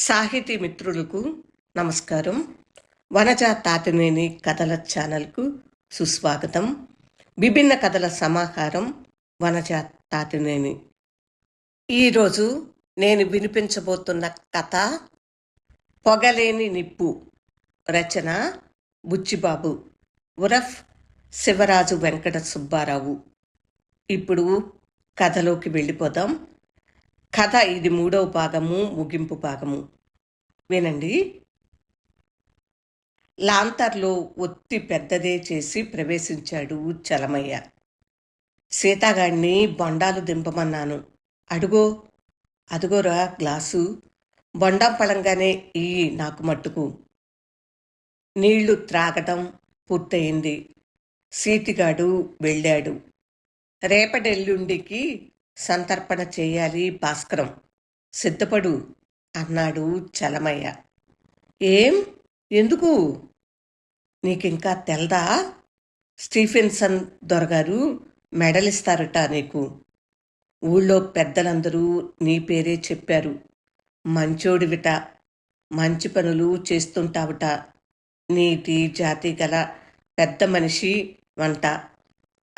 సాహితీ మిత్రులకు నమస్కారం. వనజ తాతినేని కథల ఛానల్కు సుస్వాగతం. విభిన్న కథల సమాహారం వనజ తాతినేని. ఈరోజు నేను వినిపించబోతున్న కథ పొగలేని నిప్పు రచన బుచ్చిబాబు ఉరఫ్ శివరాజు వెంకట సుబ్బారావు. ఇప్పుడు కథలోకి వెళ్ళిపోదాం. కథ ఇది మూడవ భాగము ముగింపు భాగము వినండి. లాంతర్లో ఒత్తి పెద్దదే చేసి ప్రవేశించాడు చలమయ్య. సీతాగాడిని బొండాలు దింపమన్నాను. అడుగో అదుగోరా గ్లాసు. బొండం పడంగానే ఈ నాకు మట్టుకు. నీళ్ళు త్రాగటం పూర్తయింది. సీతిగాడు వెళ్ళాడు. రేపటెల్లుండికి సంతర్పణ చేయాలి భాస్కరం. సిద్ధపడు అన్నాడు చలమయ్య. ఏం? ఎందుకు? నీకింకా తెల్దా? స్టీఫెన్సన్ దొరగారు మెడలిస్తారట నీకు. ఊళ్ళో పెద్దలందరూ నీ పేరే చెప్పారు. మంచోడివిట. మంచి పనులు చేస్తుంటావుట. నీటి జాతి గల పెద్ద మనిషి వంట.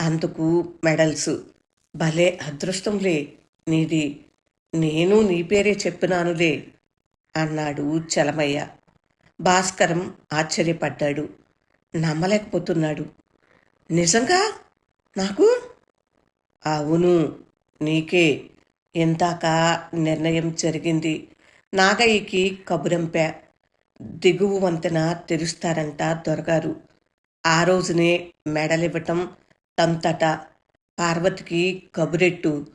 అందుకు మెడల్స్. భలే అదృష్టంలే నీది. నేను నీ పేరే చెప్పినానులే అన్నాడు చలమయ్య. భాస్కరం ఆశ్చర్యపడ్డాడు. నమ్మలేకపోతున్నాడు. నిజంగా? నాకు? అవును నీకే. ఇందాక నిర్ణయం జరిగింది. నాగయ్యకి కబురంపా దిగువ వంతెన తెరుస్తారంట దొరగారు. ఆ రోజునే మెడలివ్వటం తంతట పార్వతికి కబురెట్టు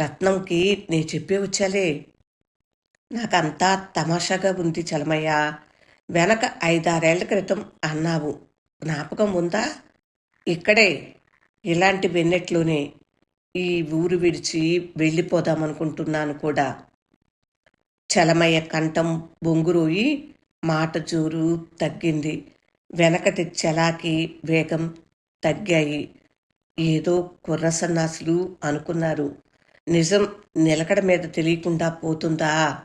రత్నంకి నే చెప్పే వచ్చాలే. నాకంతా తమాషాగా ఉంది చలమయ్య. వెనక ఐదారేళ్ళ క్రితం అన్నావు. జ్ఞాపకం ఉందా? ఇక్కడే ఇలాంటి వెన్నెట్లోనే ఈ ఊరు విడిచి వెళ్ళిపోదామనుకుంటున్నాను కూడా. చలమయ్య కంఠం బొంగురోయి మాట జోరు తగ్గింది. వెనకటి చలాకి వేగం తగ్గాయి. ఏదో కుర్ర సన్నాసులు అనుకున్నారు. నిజం నిలకడ మీద తెలియకుండా పోతుందా?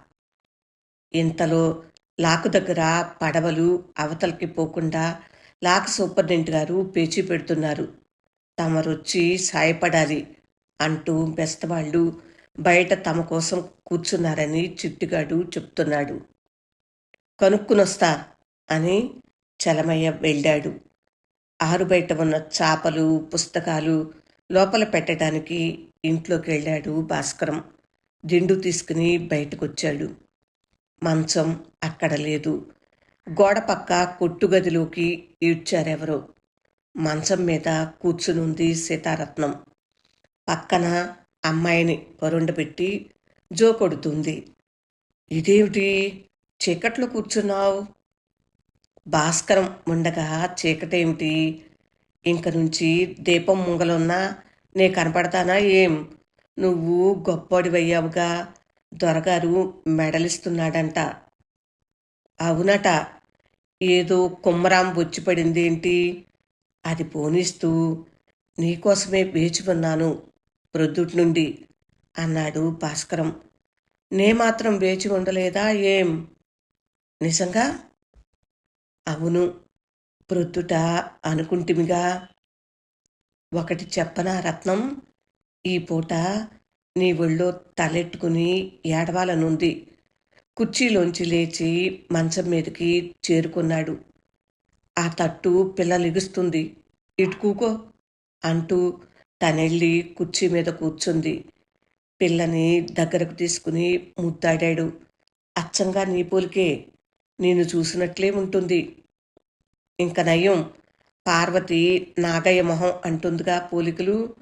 ఇంతలో లాకు దగ్గర పడవలు అవతలకి పోకుండా లాక్ సూపరింటెండెంట్ గారు పేచీ పెడుతున్నారు. తమరొచ్చి సాయపడాలి అంటూ బెస్తవాళ్ళు బయట తమ కోసం కూర్చున్నారని చిట్టుగాడు చెప్తున్నాడు. కనుక్కునొస్తా అని చలమయ్య వెళ్ళాడు. ఆరు బయట ఉన్న చాపలు పుస్తకాలు లోపల పెట్టడానికి ఇంట్లోకి వెళ్ళాడు భాస్కరం. దిండు తీసుకుని బయటకొచ్చాడు. మంచం అక్కడ లేదు. గోడ పక్క కొట్టుగదిలోకి ఈడ్చారెవరో మంచం మీద కూర్చునుంది సీతారత్నం. పక్కన అమ్మాయిని పరుండబెట్టి జో కొడుతుంది. ఇదేమిటి? చీకట్లో కూర్చున్నావు? భాస్కరం ఉండగా చీకటేమిటి? ఇంక నుంచి దీపం ముంగలున్నా నే కనపడతానా ఏం? నువ్వు గొప్పోడివయ్యావుగా. దొరగారు మెడలిస్తున్నాడంట. అవునట. ఏదో కుమ్మరాం బొచ్చిపడిందేంటి అది పోనిస్తూ నీకోసమే వేచి ఉన్నాను ప్రొద్దుటి నుండి అన్నాడు భాస్కరం. నే మాత్రం వేచి ఉండలేదా ఏం? నిజంగా? అవును. ప్రొద్దుట అనుకుంటిమిగా ఒకటి చెప్పనా రత్నం ఈ పూట నీ ఒళ్ళో తలెట్టుకుని ఏడవాలనుంది. కుర్చీలోంచి లేచి మంచం మీదకి చేరుకున్నాడు. ఆ తట్టు పిల్లలిగుస్తుంది. ఇటుకూకో అంటూ తనెళ్ళి కుర్చీ మీద కూర్చుంది. పిల్లని దగ్గరకు తీసుకుని ముద్దాడాడు. అచ్చంగా నీ పోలికే నేను చూసినట్లే ఉంటుంది ఇంక నయం పార్వతి నాగయ్య మొహం అంటుందిగా పోలికలు.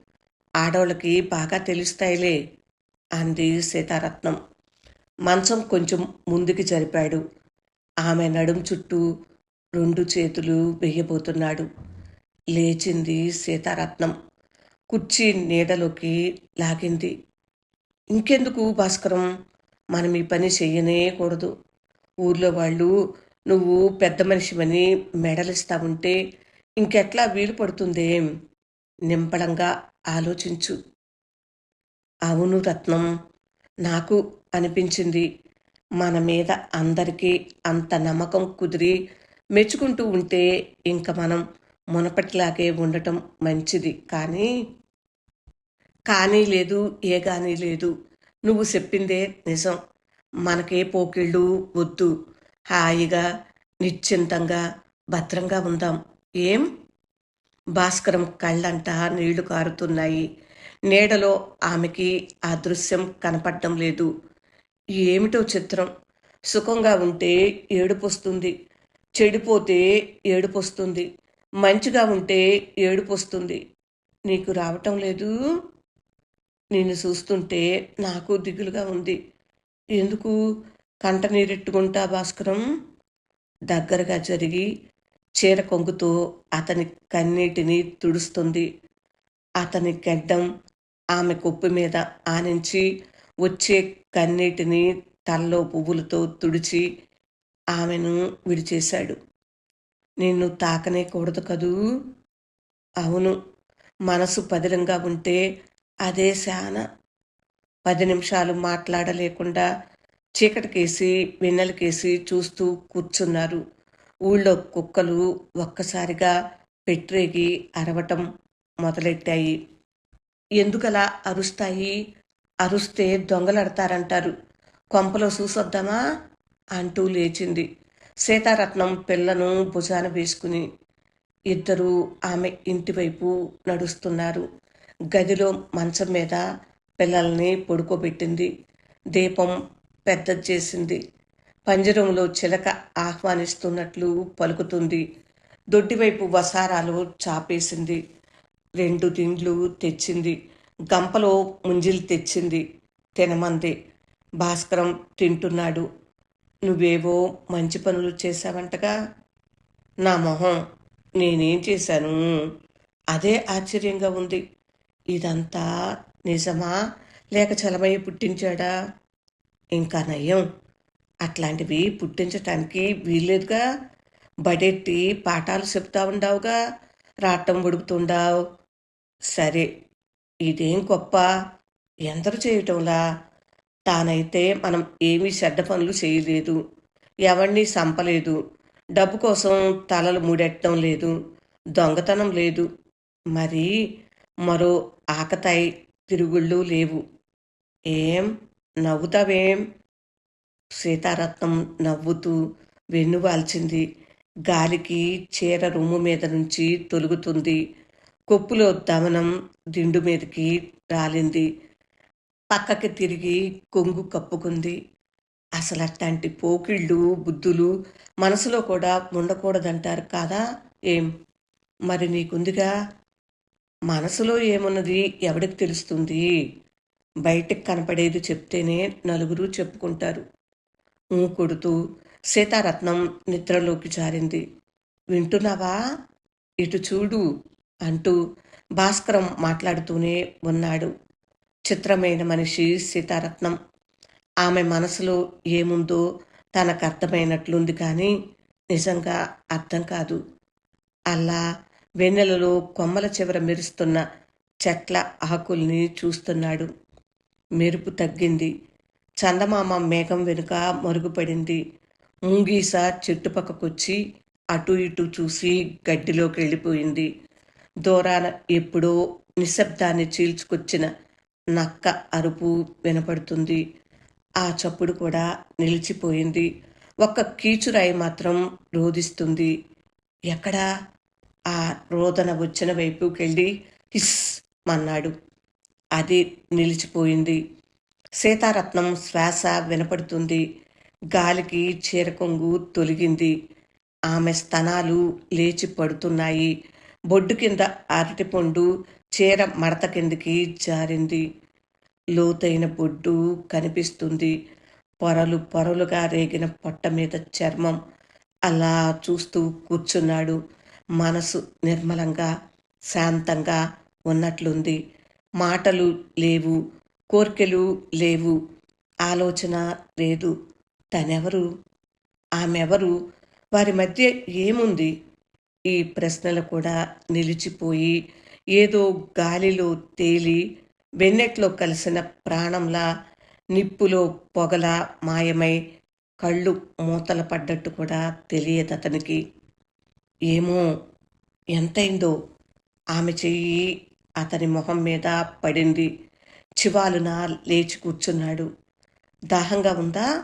ఆడవాళ్ళకి బాగా తెలుస్తాయిలే అంది సీతారత్నం. మంచం కొంచెం ముందుకి జరిపాడు. ఆమె నడుం చుట్టూ రెండు చేతులు వెయ్యబోతున్నాడు లేచింది సీతారత్నం. కుర్చీ నీడలోకి లాగింది. ఇంకెందుకు భాస్కరం? మనం ఈ పని చెయ్యనే కూడదు. ఊర్లో వాళ్ళు నువ్వు పెద్ద మనిషివని మెడలిస్తా ఉంటే ఇంకెట్లా వీలు పడుతుందేం? నింపడంగా ఆలోచించు. అవును రత్నం నాకు అనిపించింది. మన మీద అందరికీ అంత నమ్మకం కుదిరి మెచ్చుకుంటూ ఉంటే ఇంక మనం మునపటిలాగే ఉండటం మంచిది. కానీ కానీ లేదు ఏ కానీ లేదు. నువ్వు చెప్పిందే నిజం. మనకే పోకిళ్ళు వద్దు. హాయిగా నిశ్చింతంగా భద్రంగా ఉందాం. ఏం? భాస్కరం కళ్ళంతా నీళ్ళు కారుతున్నాయి. నీడలో ఆమెకి ఆ దృశ్యం కనపడటం లేదు. ఏమిటో చిత్రం? సుఖంగా ఉంటే ఏడుపొస్తుంది. చెడిపోతే ఏడుపొస్తుంది. మంచిగా ఉంటే ఏడుపొస్తుంది. నీకు రావటం లేదు? నిన్ను చూస్తుంటే నాకు దిగులుగా ఉంది. ఎందుకు కంట నీరెట్టుకుంటా భాస్కరం? దగ్గరగా జరిగి చీర కొంగుతో అతని కన్నీటిని తుడుస్తుంది. అతని గడ్డం ఆమె కొప్పు మీద ఆనించి వచ్చే కన్నీటిని తల్లో పువ్వులతో తుడిచి ఆమెను విడిచేశాడు. నిన్ను తాకనే కూడదు కదూ? అవును మనసు పదిలంగా ఉంటే అదే శాన. పది నిమిషాలు మాట్లాడలేకుండా చీకటికేసి వెన్నెలకేసి చూస్తూ కూర్చున్నారు. ఊళ్ళో కుక్కలు ఒక్కసారిగా పెట్రేగి అరవటం మొదలెట్టాయి. ఎందుకలా అరుస్తాయి? అరుస్తే దొంగలడతారంటారు. కొంపలో చూసొద్దామా అంటూ లేచింది. సీతారత్నం పిల్లను భుజాన వేసుకుని ఇద్దరూ ఆమె ఇంటివైపు నడుస్తున్నారు. గదిలో మంచం మీద పిల్లల్ని పడుకోబెట్టింది. దీపం పెద్దది చేసింది పంజరంలో చిలక ఆహ్వానిస్తున్నట్లు పలుకుతుంది. దొడ్డివైపు వసారాలు చాపేసింది. రెండు దిండ్లు తెచ్చింది. గంపలో ముంజిలు తెచ్చింది. తినమంది. భాస్కరం తింటున్నాడు. నువ్వేవో మంచి పనులు చేశావంటగా? నా మొహం నేనేం చేశాను? అదే ఆశ్చర్యంగా ఉంది. ఇదంతా నిజమా? లేక చలమయ్య పుట్టించాడా? ఇంకా నయం. అట్లాంటివి పుట్టించటానికి వీల్లేదుగా. బడెట్టి పాఠాలు చెప్తా ఉండావుగా. రాటం ఉడుకుతుండావు సరే ఇదేం గొప్ప? ఎందరు చేయటంలా? తానైతే మనం ఏమీ చెడ్డ పనులు చేయలేదు. ఎవరిని సంపలేదు. డబ్బు కోసం తలలు మూడెట్టడం లేదు. దొంగతనం లేదు. మరి మరో ఆకతాయి. తిరుగుళ్ళు లేవు. ఏం నవ్వుతావేం? సీతారత్నం నవ్వుతూ వెన్నువాల్చింది. గాలికి చీర రొమ్ము మీద నుంచి తొలుగుతుంది. కొప్పులో దమనం దిండు మీదకి రాలింది. పక్కకి తిరిగి కొంగు కప్పుకుంది. అసలు అట్లాంటి పోకిళ్ళు బుద్ధులు మనసులో కూడా ఉండకూడదంటారు కాదా? ఏం? మరి నీకుందిగా? మనసులో ఏమున్నది? ఎవడికి తెలుస్తుంది? బయటకు కనపడేది చెప్తేనే నలుగురు చెప్పుకుంటారు. ఊ కొడుతూ సీతారత్నం నిద్రలోకి జారింది. వింటున్నావా? ఇటు చూడు అంటూ భాస్కరం మాట్లాడుతూనే ఉన్నాడు. చిత్రమైన మనిషి సీతారత్నం. ఆమె మనసులో ఏముందో తనకు అర్థమైనట్లుంది కానీ నిజంగా అర్థం కాదు. అలా వెన్నెలలో కొమ్మల చివర మెరుస్తున్న చెట్ల ఆకుల్ని చూస్తున్నాడు. మెరుపు తగ్గింది. చందమామ మేఘం వెనుక మరుగుపడింది. ముంగీస చెట్టుపక్కకొచ్చి అటు ఇటు చూసి గడ్డిలోకి వెళ్ళిపోయింది దూరాన ఎప్పుడో నిశ్శబ్దాన్ని చీల్చుకొచ్చిన నక్క అరుపు వినపడుతుంది. ఆ చప్పుడు కూడా నిలిచిపోయింది. ఒక్క కీచురాయి మాత్రం రోధిస్తుంది. ఎక్కడా? ఆ రోదన వచ్చిన వైపుకెళ్ళి హిస్ అన్నాడు అది నిలిచిపోయింది. సీతారత్నం శ్వాస వినపడుతుంది. గాలికి చీరకొంగు తొలిగింది. ఆమె స్తనాలు లేచి పడుతున్నాయి. బొడ్డు కింద అరటిపండు చీర మడత కిందికి జారింది. లోతైన బొడ్డు కనిపిస్తుంది. పొరలు పొరలుగా రేగిన పొట్ట మీద చర్మం. అలా చూస్తూ కూర్చున్నాడు. మనసు నిర్మలంగా శాంతంగా ఉన్నట్లుంది. మాటలు లేవు కోర్కెలు లేవు ఆలోచన లేదు. తనెవరు? ఆమెవరు? వారి మధ్య ఏముంది? ఈ ప్రశ్నలు కూడా నిలిచిపోయి ఏదో గాలిలో తేలి వెన్నెట్లో కలిసిన ప్రాణంలా నిప్పులో పొగల మాయమై కళ్ళు మూతలు పడ్డట్టు కూడా తెలియదు అతనికి ఏమో ఎంతైందో ఆమె చెయ్యి అతని మొహం మీద పడింది. చివాలున లేచి కూర్చున్నాడు. దాహంగా ఉందా?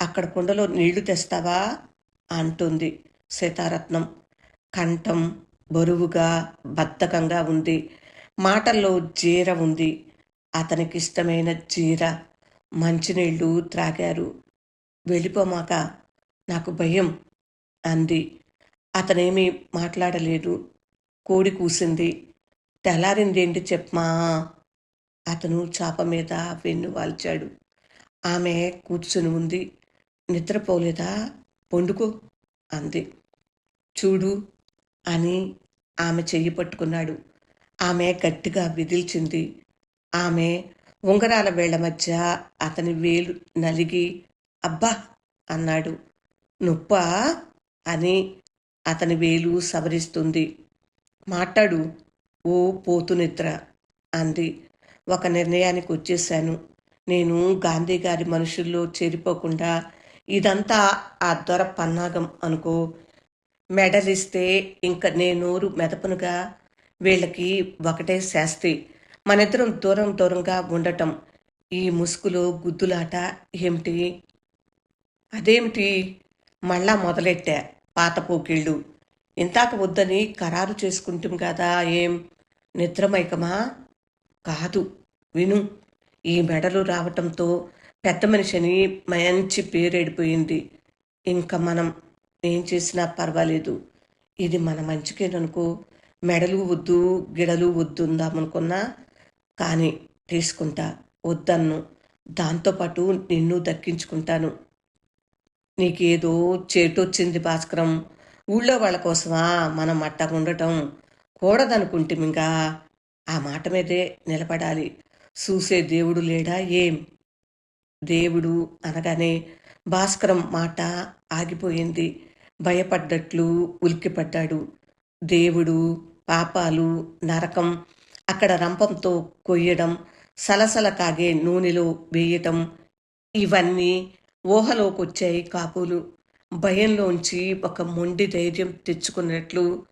అక్కడ కుండలో నీళ్ళు తెస్తావా? అంటుంది సీతారత్నం. కంఠం బరువుగా బద్ధకంగా ఉంది. మాటల్లో జీర ఉంది. అతనికి ఇష్టమైన జీర. మంచినీళ్ళు త్రాగారు. వెళ్ళిపోమాక నాకు భయం అంది. అతనేమీ మాట్లాడలేదు. కోడి కూసింది. తెల్లారిందేంటి చెప్పమా? అతను చాప మీద వెన్ను వాల్చాడు. ఆమె కూర్చుని ఉంది. నిద్రపోలేదా? పండుకో అంది. చూడు అని ఆమె చెయ్యి పట్టుకున్నాడు. ఆమె గట్టిగా విదిల్చింది. ఆమె ఉంగరాల వేళ్ళ మధ్య అతని వేలు నలిగి అబ్బా అన్నాడు. నొప్పా? అని అతని వేలు సవరిస్తుంది. మాట్లాడు ఓ పోతు నిద్ర అంది. ఒక నిర్ణయానికి వచ్చేశాను నేను గాంధీ గారి మనుషుల్లో చేరిపోకుండా ఇదంతా ఆ దొర పన్నాగం అనుకో. మెడలిస్తే ఇంక నేనోరు మెదపనుగా వీళ్ళకి ఒకటే శాస్తి. మనిద్దరం దూరం దూరంగా ఉండటం. ఈ ముసుగులో గుద్దులాట ఏమిటి? అదేమిటి? మళ్ళా మొదలెట్టా. పాత పోకిళ్ళు. ఇంతాక వద్దని ఖరారు చేసుకుంటాం కదా ఏం? నిద్రమైకమా కాదు విను. ఈ మెడలు రావటంతో పెద్ద మనిషిని మంచి పేరెడిపోయింది. ఇంకా మనం ఏం చేసినా పర్వాలేదు. ఇది మన మంచికేననుకో మెడలు వద్దు గిడలు వద్దుందామనుకున్నా కానీ తీసుకుంటా వద్దన్ను. దాంతోపాటు నిన్ను దక్కించుకుంటాను. నీకేదో చేటొచ్చింది భాస్కరం. ఊళ్ళో వాళ్ళ కోసమా మనం అట్టా ఉండటం? ఆ మాట మీదే నిలబడాలి. చూసే దేవుడు లేడా ఏం? దేవుడు అనగానే భాస్కరం మాట ఆగిపోయింది. భయపడ్డట్లు ఉలిక్కిపడ్డాడు. దేవుడు పాపాలు నరకం అక్కడ రంపంతో కొయ్యడం సలసల కాగే నూనెలో వేయటం ఇవన్నీ ఊహలోకొచ్చాయి కాపులు. భయంలోంచి ఒక మొండి ధైర్యం తెచ్చుకున్నట్లు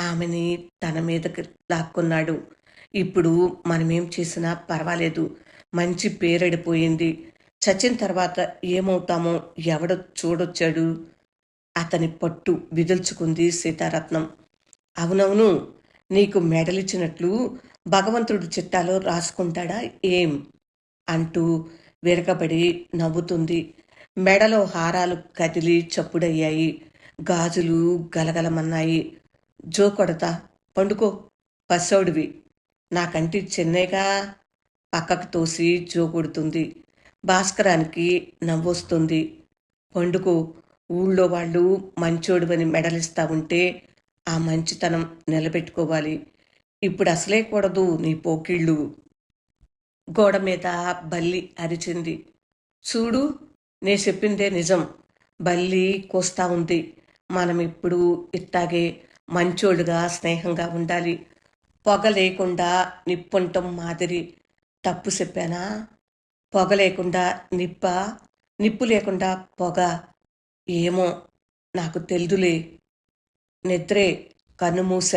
ఆమెని తన మీదకి లాక్కున్నాడు. ఇప్పుడు మనమేం చేసినా పర్వాలేదు. మంచి పేరెడిపోయింది. చచ్చిన తర్వాత ఏమవుతామో ఎవడ చూడొచ్చాడు. అతని పట్టు విదుల్చుకుంది సీతారత్నం. అవునవును నీకు మెడలిచ్చినట్లు భగవంతుడు చిట్టాలో రాసుకుంటాడా ఏం? అంటూ విరగబడి నవ్వుతుంది. మెడలో హారాలు కదిలి చప్పుడయ్యాయి. గాజులు గలగలమన్నాయి. జో కొడతా పండుకో పసోడివి నాకంటి చెన్నైగా పక్కకు తోసి జో కొడుతుంది. భాస్కరానికి నవ్వొస్తుంది. పండుకో ఊళ్ళో వాళ్ళు మంచోడువని మెడలిస్తా ఉంటే ఆ మంచితనం నిలబెట్టుకోవాలి. ఇప్పుడు అసలే కూడదు నీ పోకిళ్ళు. గోడ మీద బల్లి అరిచింది. చూడు నే చెప్పిందే నిజం. బల్లి కోస్తా ఉంది. మనం ఇప్పుడు ఇట్టాగే మంచోడుగా స్నేహంగా ఉండాలి. పొగ లేకుండా నిప్పుంటం మాదిరి. తప్పు చెప్పానా? పొగ లేకుండా నిప్ప నిప్పు లేకుండా పొగ. ఏమో నాకు తెలుదులే. నిద్రే కన్నుమూస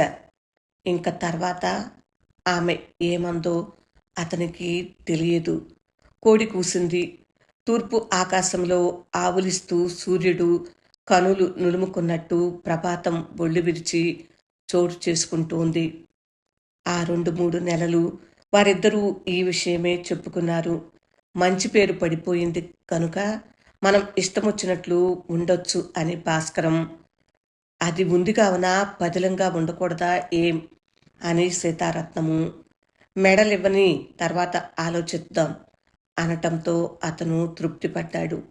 ఇంక తర్వాత ఆమె ఏమందో అతనికి తెలియదు. కోడి కూసింది. తూర్పు ఆకాశంలో ఆవులిస్తూ సూర్యుడు కనులు నులుముకున్నట్టు ప్రభాతం బొళ్ళు విరిచి చోటు చేసుకుంటోంది. ఆ రెండు మూడు నెలలు వారిద్దరూ ఈ విషయమే చెప్పుకున్నారు. మంచి పేరు పడిపోయింది కనుక మనం ఇష్టమొచ్చినట్లు ఉండొచ్చు అని భాస్కరం అది ఉంది కావున పదిలంగా ఉండకూడదా ఏం అని సీతారత్నము మెడలివ్వని తర్వాత ఆలోచిద్దాం. అనటంతో అతను తృప్తిపడ్డాడు.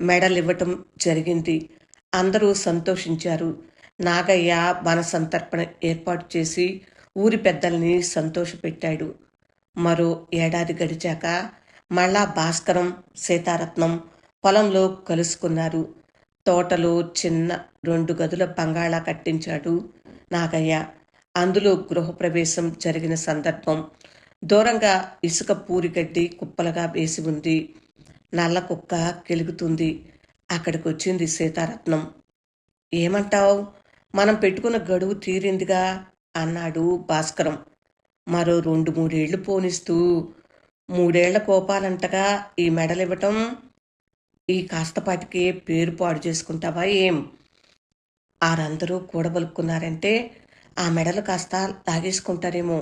మెడలివ్వటం జరిగింది. అందరూ సంతోషించారు. నాగయ్య వన సంతర్పణ ఏర్పాటు చేసి ఊరి పెద్దల్ని సంతోషపెట్టాడు. మరో ఏడాది గడిచాక మళ్ళా భాస్కరం సీతారత్నం పొలంలో కలుసుకున్నారు. తోటలో చిన్న రెండు గదుల బంగాళా కట్టించాడు నాగయ్య. అందులో గృహప్రవేశం జరిగిన సందర్భం దూరంగా ఇసుక పూరిగడ్డి కుప్పలుగా వేసి ఉంది. నల్ల కుక్క కెలుగుతుంది. అక్కడికి వచ్చింది సీతారత్నం. ఏమంటావు? మనం పెట్టుకున్న గడువు తీరిందిగా అన్నాడు భాస్కరం. మరో రెండు మూడేళ్ళు పోనిస్తూ. మూడేళ్ళ కోపాలంటగా ఈ మెడలివ్వటం ఈ కాస్తపాటికే పేరు పాడు చేసుకుంటావా ఏం? ఆరందరూ కూడబలుక్కున్నారంటే ఆ మెడలు కాస్త లాగేసుకుంటారేమో.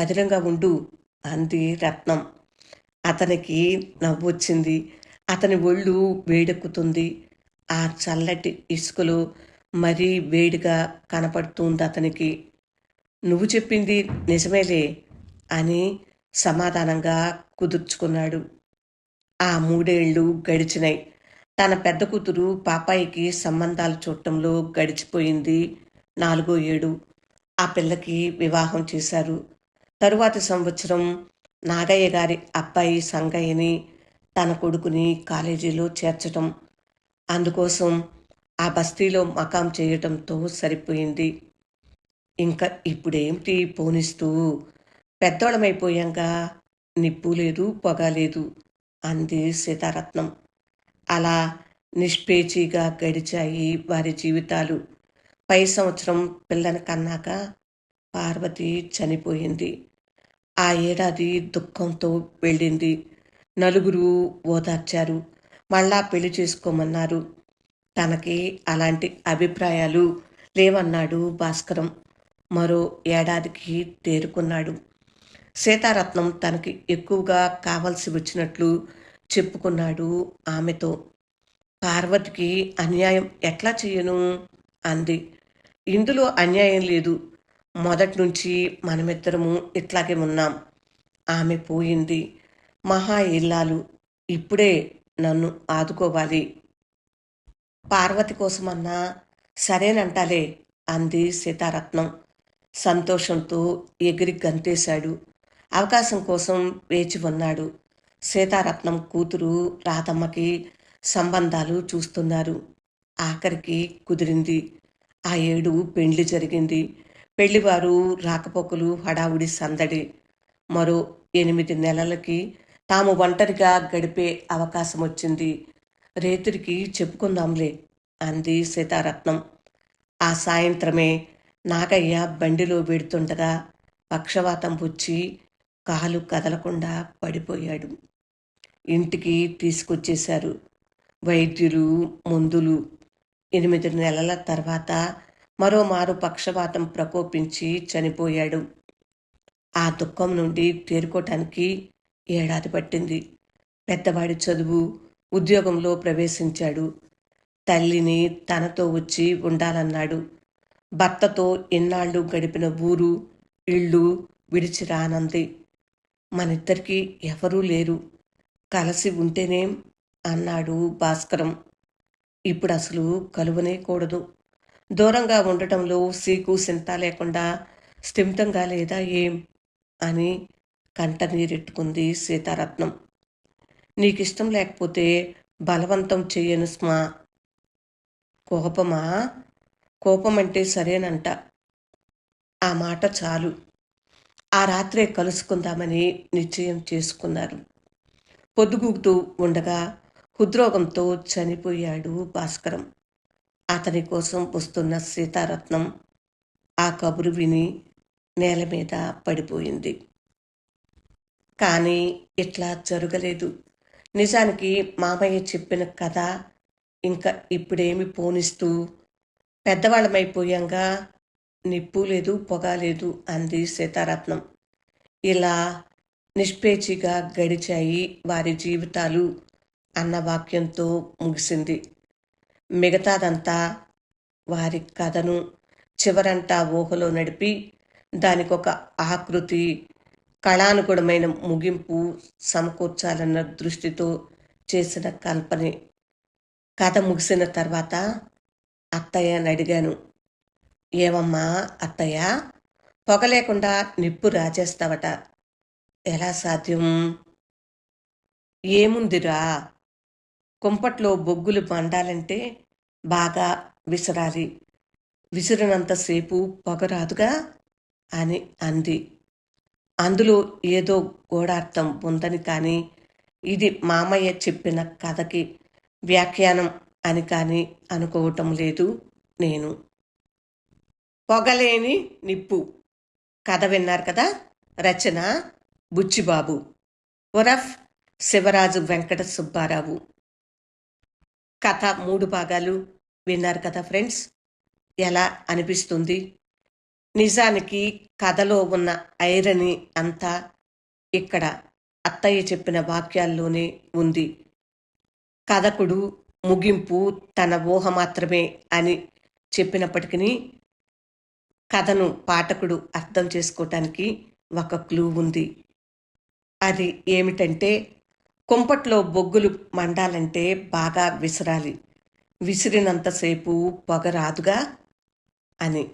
పదిలంగా ఉండు అంది రత్నం. అతనికి నవ్వొచ్చింది. అతని ఒళ్ళు వేడెక్కుతుంది. ఆ చల్లటి ఇసుకలో మరీ వేడిగా కనపడుతుంది అతనికి. నువ్వు చెప్పింది నిజమేలే అని సమాధానంగా కుదుర్చుకున్నాడు. ఆ మూడేళ్ళు గడిచినాయి. తన పెద్ద కూతురు పాపాయికి సంబంధాలు చూడటంలో గడిచిపోయింది నాలుగో ఏడు. ఆ పిల్లకి వివాహం చేశారు. తరువాతి సంవత్సరం నాగయ్య గారి అబ్బాయి సంగయ్యని తన కొడుకుని కాలేజీలో చేర్చటం. అందుకోసం ఆ బస్తీలో మకాం చేయటంతో సరిపోయింది. ఇంకా ఇప్పుడేమిటి పోనిస్తూ పెద్దోళమైపోయాంగా నిప్పు లేదు పొగ లేదు అంది సీతారత్నం. అలా నిష్పేచీగా గడిచాయి వారి జీవితాలు. పై సంవత్సరం పిల్లని కన్నాక పార్వతి చనిపోయింది. ఆ ఏడాది దుఃఖంతో వెళ్ళింది. నలుగురు ఓదార్చారు. మళ్ళా పెళ్ళి చేసుకోమన్నారు. తనకి అలాంటి అభిప్రాయాలు లేవన్నాడు భాస్కరం. మరో ఏడాదికి తేరుకున్నాడు. సీతారత్నం తనకి ఎక్కువగా కావలసి వచ్చినట్లు చెప్పుకున్నాడు ఆమెతో. పార్వతికి అన్యాయం ఎట్లా చేయను? అంది. ఇందులో అన్యాయం లేదు. మొదటి నుంచి మనమిద్దరము ఇట్లాగే ఉన్నాం. ఆమె పోయింది. మహా ఇల్లాలు ఇప్పుడే నన్ను ఆదుకోవాలి. పార్వతి కోసమన్నా సరేనంటాలే అంది సీతారత్నం. సంతోషంతో ఎగిరి గంతేశాడు. అవకాశం కోసం వేచి ఉన్నాడు. సీతారత్నం కూతురు రాధమ్మకి సంబంధాలు చూస్తున్నారు. ఆఖరికి కుదిరింది. ఆ ఏడు పెండ్లి జరిగింది. పెళ్ళివారు రాకపోకలు హడావుడి సందడి. మరో ఎనిమిది నెలలకి తాము ఒంటరిగా గడిపే అవకాశం వచ్చింది రేతుడికి చెప్పుకుందాంలే అంది సీతారత్నం. ఆ సాయంత్రమే నాగయ్య బండిలో వెడుతుండగా పక్షవాతం పుచ్చి కాలు కదలకుండా పడిపోయాడు. ఇంటికి తీసుకొచ్చేశారు. వైద్యులు మందులు. ఎనిమిది నెలల తర్వాత మరోమారు పక్షవాతం ప్రకోపించి చనిపోయాడు. ఆ దుఃఖం నుండి తేరుకోటానికి ఏడాది పట్టింది. పెద్దవాడి చదువు ఉద్యోగంలో ప్రవేశించాడు. తల్లిని తనతో వచ్చి ఉండాలన్నాడు. భర్తతో ఎన్నాళ్ళు గడిపిన ఊరు ఇళ్ళు విడిచి రానంది మనిద్దరికీ ఎవరూ లేరు. కలిసి ఉంటేనేం అన్నాడు భాస్కరం. ఇప్పుడు అసలు కలువనే కూడదు. దూరంగా ఉండటంలో సీకు సింత లేకుండా స్థిమితంగా లేదా ఏం అని కంట నీరెట్టుకుంది సీతారత్నం. నీకిష్టం లేకపోతే బలవంతం చేయను స్మా. కోపమా? కోపం అంటే సరేనంట. ఆ మాట చాలు. ఆ రాత్రే కలుసుకుందామని నిశ్చయం చేసుకున్నారు. పొద్దుగూకుతూ ఉండగా హృద్రోగంతో చనిపోయాడు భాస్కరం. అతని కోసం వస్తున్న సీతారత్నం ఆ కబురు విని నేల మీద పడిపోయింది. కానీ ఇట్లా జరగలేదు. నిజానికి మామయ్య చెప్పిన కథ ఇంకా ఇప్పుడేమి పోనిస్తూ పెద్దవాళ్ళమైపోయాంగా నిప్పు లేదు పొగ లేదు అంది సీతారత్నం. ఇలా నిష్పేచిగా గడిచాయి వారి జీవితాలు అన్న వాక్యంతో ముగిసింది. మిగతాదంతా వారి కథను చివరంతా ఊహలో నడిపి దానికొక ఆకృతి కళానుగుణమైన ముగింపు సమకూర్చాలన్న దృష్టితో చేసిన కల్పనే. కథ ముగిసిన తర్వాత అత్తయ్యని అడిగాను. ఏమమ్మా అత్తయ్య పొగ లేకుండా నిప్పు రాజేస్తావట. ఎలా సాధ్యం? ఏముందిరా? కుంపట్లో బొగ్గులు మండాలంటే బాగా విసరాలి. విసిరినంతసేపు పొగరాదుగా అని అంది. అందులో ఏదో గోడార్థం ఉందని కానీ ఇది మామయ్య చెప్పిన కథకి వ్యాఖ్యానం అని కానీ అనుకోవటం లేదు నేను. పొగలేని నిప్పు. కథ విన్నారు కదా? రచన బుచ్చిబాబు. ఉరఫ్ శివరాజు వెంకట సుబ్బారావు. కథ మూడు భాగాలు విన్నారు కదా ఫ్రెండ్స్. ఎలా అనిపిస్తుంది? నిజానికి కథలో ఉన్న ఐరని అంతా ఇక్కడ అత్తయ్య చెప్పిన వాక్యాల్లోనే ఉంది. కథకుడు ముగింపు తన ఊహ మాత్రమే అని చెప్పినప్పటికీ కథను పాఠకుడు అర్థం చేసుకోవటానికి ఒక క్లూ ఉంది. అది ఏమిటంటే కుంపట్లో బొగ్గులు మండాలంటే బాగా విసరాలి. విసిరినంతసేపు పొగ రాదుగా? అని.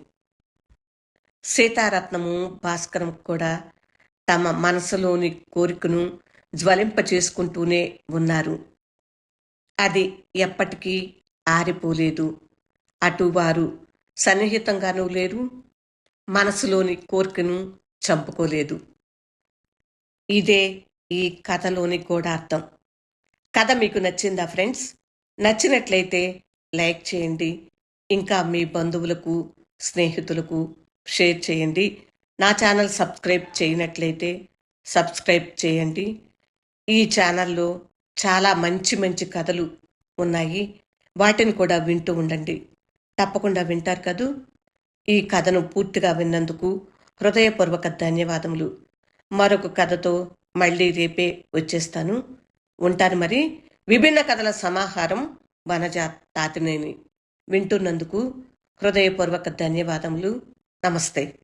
సీతారత్నము భాస్కరం కూడా తమ మనసులోని కోరికను జ్వలింప చేసుకుంటూనే ఉన్నారు. అది ఎప్పటికీ ఆరిపోలేదు. అటు వారు సన్నిహితంగానూ లేరు. మనసులోని కోరికను చంపుకోలేదు. ఇదే ఈ కథలోని కూడా అర్థం. కథ మీకు నచ్చిందా ఫ్రెండ్స్? నచ్చినట్లయితే లైక్ చేయండి. ఇంకా మీ బంధువులకు స్నేహితులకు షేర్ చేయండి. నా ఛానల్ సబ్స్క్రైబ్ చేయనట్లయితే సబ్స్క్రైబ్ చేయండి. ఈ ఛానల్లో చాలా మంచి మంచి కథలు ఉన్నాయి. వాటిని కూడా వింటూ ఉండండి. తప్పకుండా వింటారు కదూ? ఈ కథను పూర్తిగా విన్నందుకు హృదయపూర్వక ధన్యవాదములు. మరొక కథతో మళ్ళీ రేపే వచ్చేస్తాను. ఉంటాను మరి. విభిన్న కథల సమాహారం వనజ తాతినేని వింటున్నందుకు హృదయపూర్వక ధన్యవాదములు. నమస్తే.